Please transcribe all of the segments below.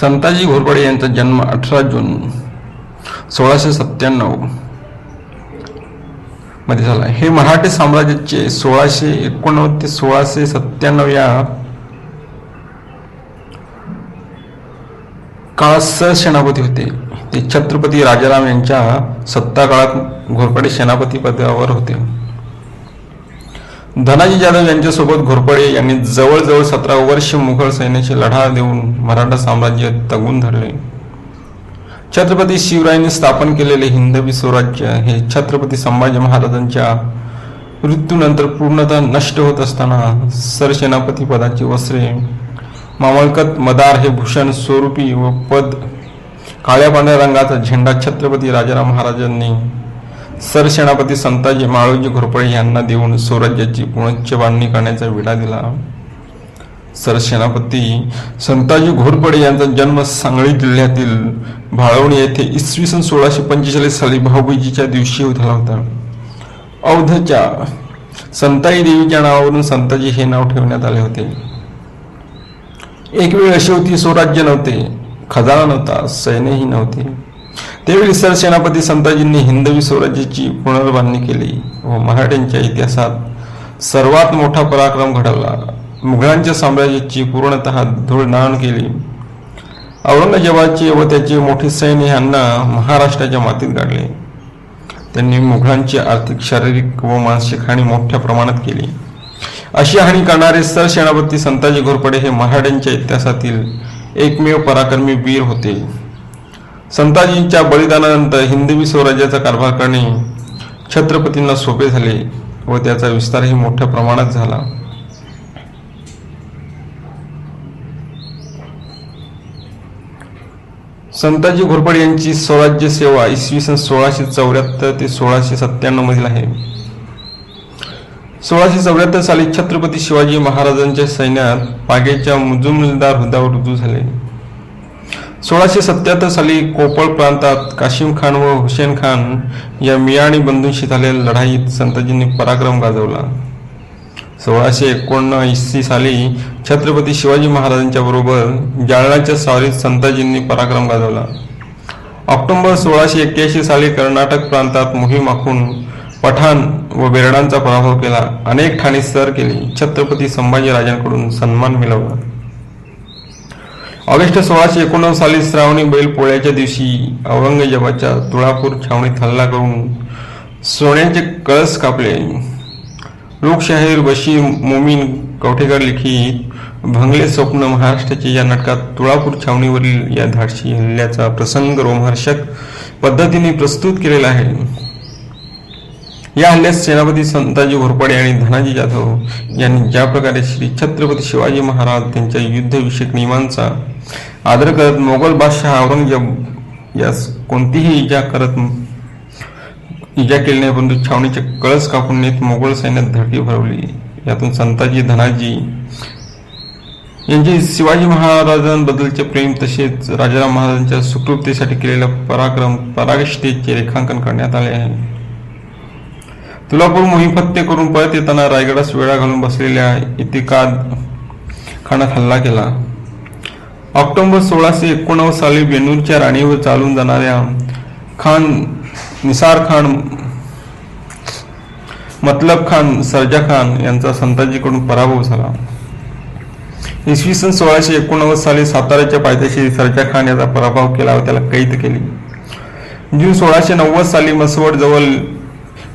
संताजी घोरपडे यांचा जन्म अठरा जून सोळाशे सत्त्याण्णवमध्ये झाला. हे मराठी साम्राज्याचे सोळाशे एकोणनव्वद ते सोळाशे सत्त्याण्णव या काळात सहसेनापती होते. ते छत्रपती राजाराम यांच्या सत्ता काळात घोरपडे सेनापती पदावर होते. धनाजी जाधव यांच्यासोबत घोरपडे यांनी जवळजवळ सतरा वर्ष मुघल सैन्याची लढा देऊन मराठा साम्राज्य तगून धरले. छत्रपती शिवरायांनी स्थापन केलेले हिंदवी स्वराज्य हे छत्रपती संभाजी महाराजांच्या मृत्यूनंतर पूर्णतः नष्ट होत असताना सरसेनापती पदाची वस्त्रे मामलकत मदार हे भूषण स्वरूपी व पद काळ्या पांढऱ्या रंगाचा झेंडा छत्रपती राजाराम महाराजांनी सरसेनापती संताजी माळोजी घोरपडे यांना देऊन स्वराज्याची पुनश्च बांधणी करण्याचा विडा दिला. सरसेनापती संताजी घोरपडे यांचा जन्म सांगली जिल्ह्यातील भाळवणी येथे इसवी सन सोळाशे पंचेचाळीस साली भाऊबीजीच्या दिवशी झाला होता. औधच्या संताई देवीच्या नावावरून संताजी हे नाव ठेवण्यात आले होते. एक वेळ अशी होती स्वराज्य नव्हते खजाना नव्हता सैन्यही नव्हते. त्यावेळी सरसेनापती संताजींनी हिंदवी स्वराज्याची पुनर्बांधणी केली व मराठ्यांच्या इतिहासात सर्वात मोठा पराक्रम घडवला. मुघलांच्या साम्राज्याची पूर्णतः धूळनाण केली. औरंगजेबाचे व त्याचे मोठे सैन्य यांना महाराष्ट्राच्या मातीत गाडले. त्यांनी मुघलांची आर्थिक शारीरिक व मानसिक हानी मोठ्या प्रमाणात केली. अशी हानी करणारे सरसेनापती संताजी घोरपडे हे मराठ्यांच्या इतिहासातील एकमेव पराक्रमी वीर होते. संताजींच्या बलिदानानंतर हिंदवी स्वराज्याचा कारभार करणे छत्रपतींना सोपे झाले व त्याचा विस्तारही मोठ्या प्रमाणात झाला. संताजी घोरपडे यांची स्वराज्य सेवा इसवी सन सोळाशे चौऱ्याहत्तर ते सोळाशे सत्त्याण्णव मधील आहे. सोळाशे चौऱ्याहत्तर साली छत्रपती शिवाजी महाराजांच्या सैन्यात पागेच्या मुजुमदार हुद्यावर रुजू झाले. सोळाशे सत्याहत्तर साली कोपळ प्रांतात काशिम खान व हुसेन खान या मियाणी बंधूंशी झालेल्या लढाईत संताजींनी पराक्रम गाजवला. सोळाशे एकोणऐंशी साली छत्रपती शिवाजी महाराजांच्या बरोबर जालनाच्या स्वारीत संताजींनी पराक्रम गाजवला. ऑक्टोबर सोळाशे एक्क्याऐंशी साली कर्नाटक प्रांतात मोहीम आखून पठाण व बेरडांचा पराभव केला. अनेक ठाणी सर केली. छत्रपती संभाजी राजांकडून सन्मान मिळवला. ऑगस्ट सोळाशे एकोणनव्वद साली श्रावणी बैल पोळ्याच्या दिवशी औरंगजेबाच्या तुळापूर छावणीत हल्ला करून सोन्याचे कळस कापले. लोकशाहीर बशीर मोमीन कवठेकर लिखित भंगले स्वप्न महाराष्ट्राचे या नाटकात तुळापूर छावणीवरील या धाडशी हल्ल्याचा प्रसंग रोमहर्षक पद्धतीने प्रस्तुत केलेला आहे. या हल्ल्यात सेनापती संताजी घोरपडे आणि धनाजी जाधव यांनी ज्या प्रकारे श्री छत्रपती शिवाजी महाराज त्यांच्या युद्धविषयक नियमांचा आदर करत मोगल बादशाह औरंगजेब यास कोणतीही इजा करत इजा केली नाही परंतु छावणीचे कळस कापून नेत मोगल सैन्यात धडकी भरवली. यातून संताजी धनाजी यांचे शिवाजी महाराजांबद्दलचे प्रेम तसेच राजाराम महाराजांच्या सुकृप्तीसाठी केलेला पराक्रम परागष्टेचे रेखांकन करण्यात आले आहे. तुलापूर मोहीम फत्ते करून परत येताना रायगडास वेळा घालून बसलेल्या इतिकाद खानात हल्ला केला. ऑक्टोबर सोळाशे एकोणनव्वद साली बेनूरच्या राणीवर चालून जाणाऱ्या खान निसार खान मतलब खान सरजा खान यांचा संताजीकडून पराभव झाला. इसवी सन सोळाशे एकोणनव्वद साली साताऱ्याच्या पायथ्याशी सरजा खान याचा पराभव केला व त्याला कैद केली. जून सोळाशे नव्वद साली मसवड जवळ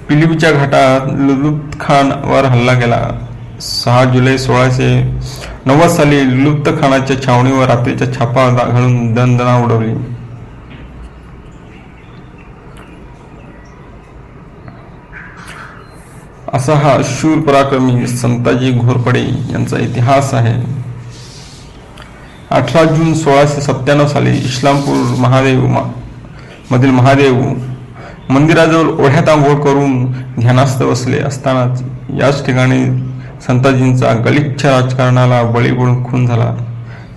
पिलिपच्या घाटात लुलुप्त खान वर हल्ला केला. सहा जुलै सोळाशे नव्वद साली लुप्त खानाच्या छावणीवर रात्रीच्या छापा घालून दणदणा उडवली. असा हा शूर पराक्रमी संताजी घोरपडे यांचा इतिहास आहे. अठरा जून सोळाशे सत्त्याण्णव साली इस्लामपूर महादेव मधील महादेव मंदिराजवळ ओढ्यात आंघोळ करून ध्यानास्थ बसले असतानाच याच ठिकाणी संताजींचा गलिच्छ राजकारणाला बळी पडून खून झाला.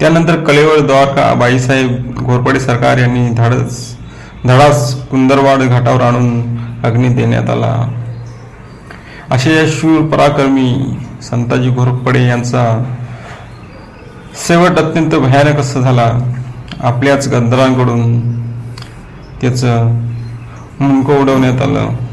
त्यानंतर कलेवर द्वारका बाईसाहेब घोरपडे सरकार यांनी धाडस धडास कुंदरवाड घाटावर आणून अग्नी देण्यात आला. असे या शूर पराक्रमी संताजी घोरपडे यांचा शेवट अत्यंत भयानक असा झाला. आपल्याच गद्दारांकडून त्याचं मुंडकं उडवण्यात आलं.